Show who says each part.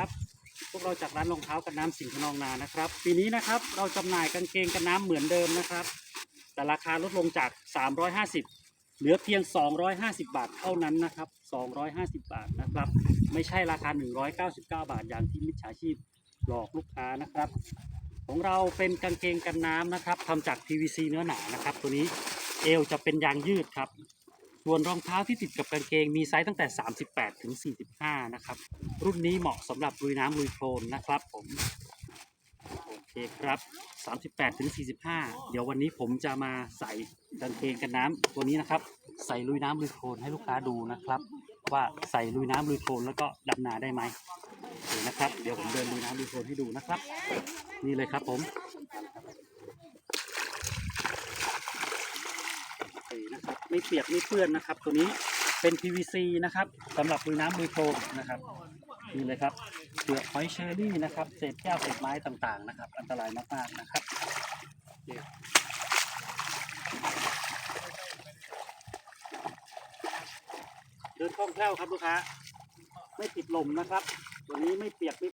Speaker 1: ครับ พวกเราจากร้านรองเท้ากันน้ำสิงห์นองนานะครับ ปีนี้นะครับเราจำหน่ายกางเกงกันน้ำเหมือนเดิมนะครับ แต่ราคาลดลงจาก 350 เหลือเพียง 250 บาทเท่านั้นนะครับ 250 บาทนะครับ ไม่ใช่ราคา 199 บาท อย่างที่มิจฉาชีพหลอกลูกค้านะครับ ของเราเป็นกางเกงกันน้ำนะครับทำจาก PVC เนื้อหนานะครับ ตัวนี้เอวจะเป็นยางยืดครับ ส่วนรองเท้าที่ติดกับกางเกงมีไซส์ตั้งแต่ 38 ถึง 45 นะครับ รุ่นนี้เหมาะสำหรับลุยน้ำลุยโคลนนะครับผม โอเคครับ 38 ถึง 45 เดี๋ยววันนี้ผมจะมาใส่กางเกงกันน้ำตัวนี้นะครับ ใส่ลุยน้ำลุยโคลนให้ลูกค้าดูนะครับ ว่าใส่ลุยน้ำลุยโคลนแล้วก็ดำนาได้ไหมนะครับ เดี๋ยวผมเดินลุยน้ำลุยโคลนให้ดูนะครับ นี่เลยครับผมโอเคนะครับ ไม่เปียกไม่เปื้อนนะครับ ตัวนี้เป็น PVC นะครับสำหรับลุยน้ำลุยโคลนะครับนี่เลยครับเปลือกหอยเชอรี่นะครับ เศษแก้วเศษไม้ต่างๆนะครับ อันตรายมากๆนะครับโอเคเดินคล่องแคล่วครับลูกค้าไม่ติดลมนะครับ ตัวนี้ไม่เปียกไม่